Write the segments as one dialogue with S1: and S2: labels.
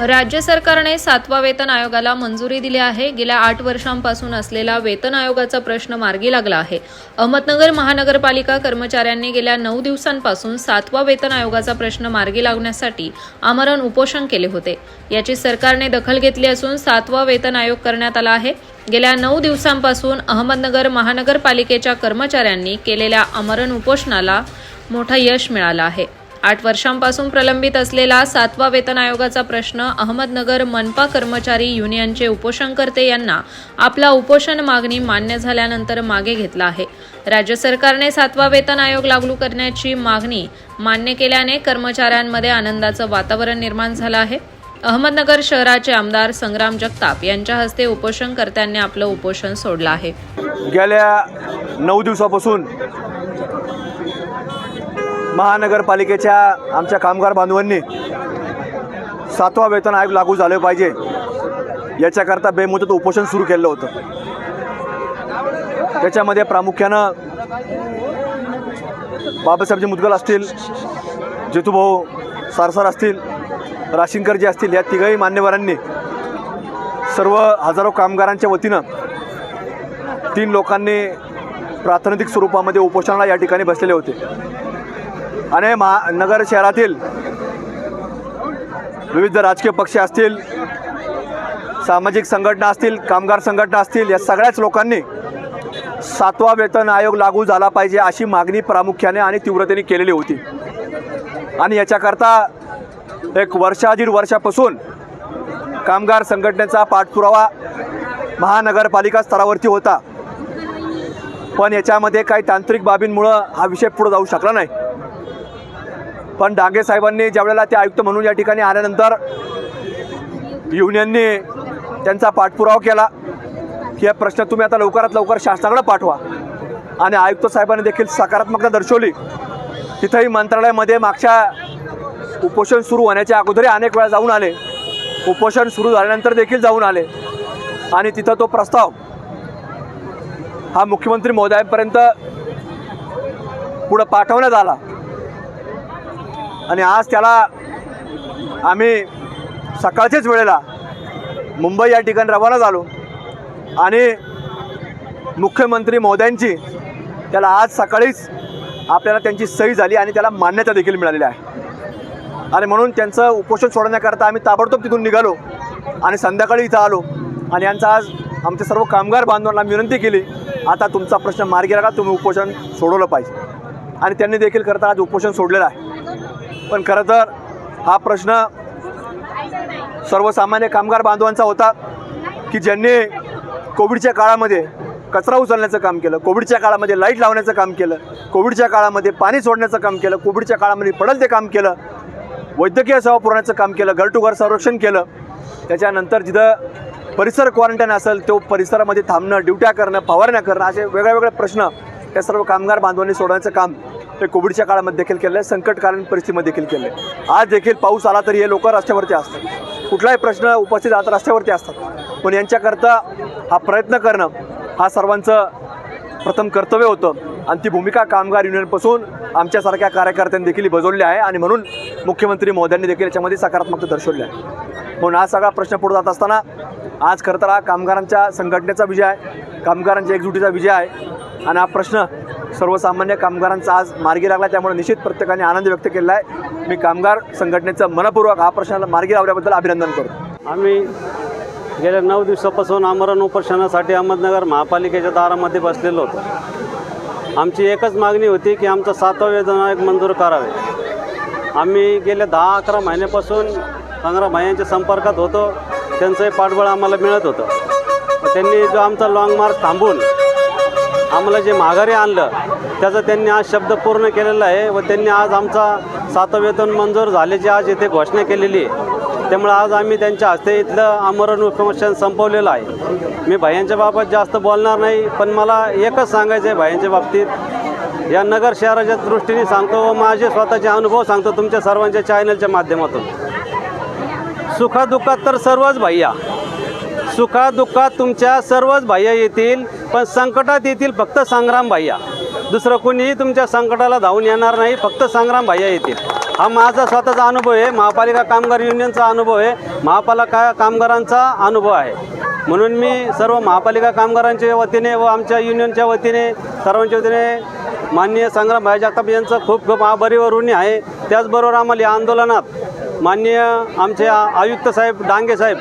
S1: राज्य सरकारने सातवा वेतन आयोगाला मंजुरी दिली आहे. गेल्या आठ वर्षांपासून असलेला वेतन आयोगाचा प्रश्न मार्गी लागला आहे. अहमदनगर महानगरपालिका कर्मचाऱ्यांनी गेल्या नऊ दिवसांपासून सातवा वेतन आयोगाचा प्रश्न मार्गी लावण्यासाठी आमरण उपोषण केले होते. याची सरकारने दखल घेतली असून सातवा वेतन आयोग करण्यात आला आहे. गेल्या नऊ दिवसांपासून अहमदनगर महानगरपालिकेच्या कर्मचाऱ्यांनी केलेल्या आमरण उपोषणाला मोठं यश मिळालं आहे. आठ वर्षांपासून प्रलंबित असलेला सातवा वेतन आयोगाचा प्रश्न अहमदनगर मनपा कर्मचारी युनियनचे उपोषणकर्ते यांना आपला उपोषण मागणी मान्य झाल्यानंतर मागे घेतला आहे. राज्य सरकारने सातवा वेतन आयोग लागू करण्याची मागणी मान्य केल्याने कर्मचाऱ्यांमध्ये आनंदाचं वातावरण निर्माण झालं आहे. अहमदनगर शहराचे आमदार संग्राम जगताप यांच्या हस्ते उपोषणकर्त्यांनी आपलं उपोषण सोडलं आहे.
S2: गेल्या नऊ दिवसापासून महानगरपालिकेच्या आमच्या कामगार बांधवांनी सातवा वेतन आयोग लागू झाले पाहिजे. याच्याकरता बेमुदत उपोषण सुरू केलं होतं. त्याच्यामध्ये प्रामुख्यानं बाबासाहेबजी मुदगल असतील जितूभाऊ सारसार असतील राशिंकरजी असतील या तिघही मान्यवरांनी सर्व हजारो कामगारांच्या वतीनं तीन लोकांनी प्राथमिक स्वरूपामध्ये उपोषणाला या ठिकाणी बसलेले होते. आणि महा नगर शहरातील विविध राजकीय पक्ष असतील सामाजिक संघटना असतील कामगार संघटना असतील या सगळ्याच लोकांनी सातवा वेतन आयोग लागू झाला पाहिजे अशी मागणी प्रामुख्याने आणि तीव्रतेने केलेली होती. आणि याच्याकरता एक वर्षा वर्षापासून कामगार संघटनेचा पाठपुरावा महानगरपालिका स्तरावरती होता. पण याच्यामध्ये काही तांत्रिक बाबींमुळं हा विषय पुढे जाऊ शकला नाही. पण डांगे साहेबांनी ज्यावेळेला ते आयुक्त म्हणून या ठिकाणी आल्यानंतर युनियनने त्यांचा पाठपुरावा केला. की हा प्रश्न तुम्ही आता लवकरात लवकर शासनाकडे पाठवा. आणि आयुक्त साहेबांनी देखील सकारात्मकता दर्शवली. तिथंही मंत्रालयामध्ये मागच्या उपोषण सुरू होण्याच्या अगोदरही अनेक वेळा जाऊन आले. उपोषण सुरू झाल्यानंतर देखील जाऊन आले. आणि तिथं तो प्रस्ताव हा मुख्यमंत्री महोदयांपर्यंत पुढं पाठवण्यात आला. आणि आज त्याला आम्ही सकाळच्याच वेळेला मुंबई या ठिकाणी रवाना झालो. आणि मुख्यमंत्री महोदयांची त्याला आज सकाळीच आपल्याला त्यांची सही झाली आणि त्याला मान्यता देखील मिळालेली आहे. आणि म्हणून त्यांचं उपोषण सोडण्याकरता आम्ही ताबडतोब तिथून निघालो आणि संध्याकाळी इथं आलो. आणि यांचा आज आमच्या सर्व कामगार बांधवांना विनंती केली आता तुमचा प्रश्न मार्गी लागा तुम्ही उपोषण सोडवलं पाहिजे. आणि त्यांनी देखील करता आज उपोषण सोडलेलं आहे. पण खरं तर हा प्रश्न सर्वसामान्य कामगार बांधवांचा होता की ज्यांनी कोविडच्या काळामध्ये कचरा उचलण्याचं काम केलं कोविडच्या काळामध्ये लाइट लावण्याचं काम केलं कोविडच्या काळामध्ये पाणी सोडण्याचं काम केलं कोविडच्या काळामध्ये पडल ते काम केलं वैद्यकीय सेवा पुरवण्याचं काम केलं घर टू घर संरक्षण केलं त्याच्यानंतर जिथं परिसर क्वारंटाईन असेल तो परिसरामध्ये थांबणं ड्युट्या करणं फवारण्या करणं असे वेगळ्या वेगळे प्रश्न त्या सर्व कामगार बांधवांनी सोडवण्याचं काम ते कोविडच्या काळामध्ये देखील केलं आहे संकटकालीन परिस्थितीमध्ये देखील केलं आहे आज देखील पाऊस आला तरी हे लोक रस्त्यावरती असतात. कुठलाही प्रश्न उपस्थित आता रस्त्यावरती असतात. पण यांच्याकरता हा प्रयत्न करणं हा सर्वांचं प्रथम कर्तव्य होतं. आणि ती भूमिका कामगार युनियनपासून आमच्यासारख्या कार्यकर्त्यांनी देखील बजवली आहे आणि म्हणून मुख्यमंत्री मोदयांनी देखील याच्यामध्ये सकारात्मकता दर्शवली आहे. म्हणून हा सगळा प्रश्न पुढे जात असताना आज खरं तर हा कामगारांच्या संघटनेचा विजय आहे कामगारांच्या एकजुटीचा विजय आहे. आणि हा प्रश्न सर्वसामान्य कामगारांचा आज मार्गी लागला त्यामुळे निश्चित प्रत्येकाने आनंद व्यक्त केला आहे. मी कामगार संघटनेचं मनपूर्वक हा प्रश्न मार्गी लावल्याबद्दल अभिनंदन करतो.
S3: आम्ही गेल्या नऊ दिवसापासून आमरण उपोषणासाठी अहमदनगर महापालिकेच्या दारामध्ये बसलेलो होतो. आमची एकच मागणी होती की आमचं सातवा वेतन आयोग मंजूर करावे. आम्ही गेल्या दहा अकरा महिन्यापासून पंधरा भायांच्या संपर्कात होतो. त्यांचंही पाठबळ आम्हाला मिळत होतं. त्यांनी जो आमचा लाँग मार्च थांबून आम्हाला जे माघारी आणलं त्याचा त्यांनी आज शब्द पूर्ण केलेला आहे व त्यांनी आज आमचा सातवं वेतन मंजूर झाल्याची आज येथे घोषणा केलेली आहे. त्यामुळे आज आम्ही त्यांच्या हस्ते इथलं आमरण उपमोशन संपवलेलं आहे. मी भायांच्या बाबत जास्त बोलणार नाही पण मला एकच सांगायचं आहे भायांच्या बाबतीत. या नगर शहराच्या दृष्टीने सांगतो व माझे स्वतःचे अनुभव सांगतो तुमच्या सर्वांच्या चॅनलच्या माध्यमातून. सुखादुःखात तर सर्वच भैया. सुखादुःखात तुमच्या सर्वच भैया येतील पण संकटात येतील फक्त संग्राम भैया. दुसरं कोणीही तुमच्या संकटाला धावून येणार नाही फक्त संग्राम भैया येतील. हा माझा स्वतःचा अनुभव आहे. महापालिका कामगार युनियनचा अनुभव आहे. महापालिका कामगारांचा अनुभव आहे. म्हणून मी सर्व महापालिका कामगारांच्या वतीने व आमच्या युनियनच्या वतीने सर्वांच्या वतीने माननीय संग्राम भाई जगताप यांचं खूप खूप आभारी व ऋणी आहे. त्याचबरोबर आम्हाला या आंदोलनात माननीय आमचे आयुक्त साहेब डांगे साहेब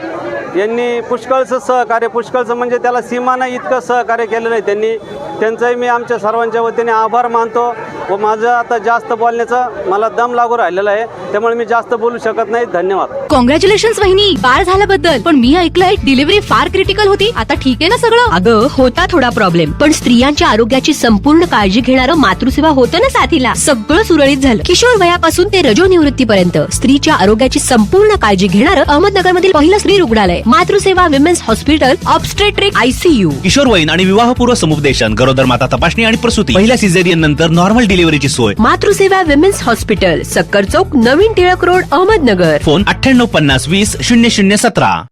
S3: यांनी पुष्कळचं सहकार्य पुष्कळचं म्हणजे त्याला सीमा नाही इतकं सहकार्य केलेलं आहे त्यांनी. त्यांचंही मी आमच्या सर्वांच्या वतीने आभार मानतो. व माझं आता जास्त बोलण्याचं मला दम लागू राहिलेला आहे. त्यामुळे मी जास्त बोलू शकत नाही. धन्यवाद.
S4: कॉंग्रॅच्युलेशन वहिनी. बाळ झाल्याबद्दल. पण मी ऐकलंय डिलिव्हरी फार क्रिटिकल होती. आता ठीक आहे ना सगळं? अगं होता थोडा प्रॉब्लेम पण स्त्रियांच्या आरोग्याची संपूर्ण काळजी घेणारं मातृसेवा होतं ना साथीला? सगळं सुरळीत झालं. किशोर वयापासून ते रजो निवृत्तीपर्यंत. स्त्रीच्या आरोग्याची संपूर्ण काळजी घेणारं अहमदनगर मधील पहिलं स्त्री रुग्णालय. Matruseva women's hospital obstetric ICU
S5: किशोरवयीन आणि विवाहपूर्व समुपदेशन. गरोदर माता तपासणी आणि प्रसूती. पहिल्या सिझेरियन नंतर नॉर्मल डिलिव्हरीची सोय.
S4: मातृसेवा विमेन्स हॉस्पिटल सक्कर चौक नवीन टिळक रोड अहमदनगर.
S5: फोन अठ्ठ्याण्णव पन्नास वीस शून्य शून्य सतरा.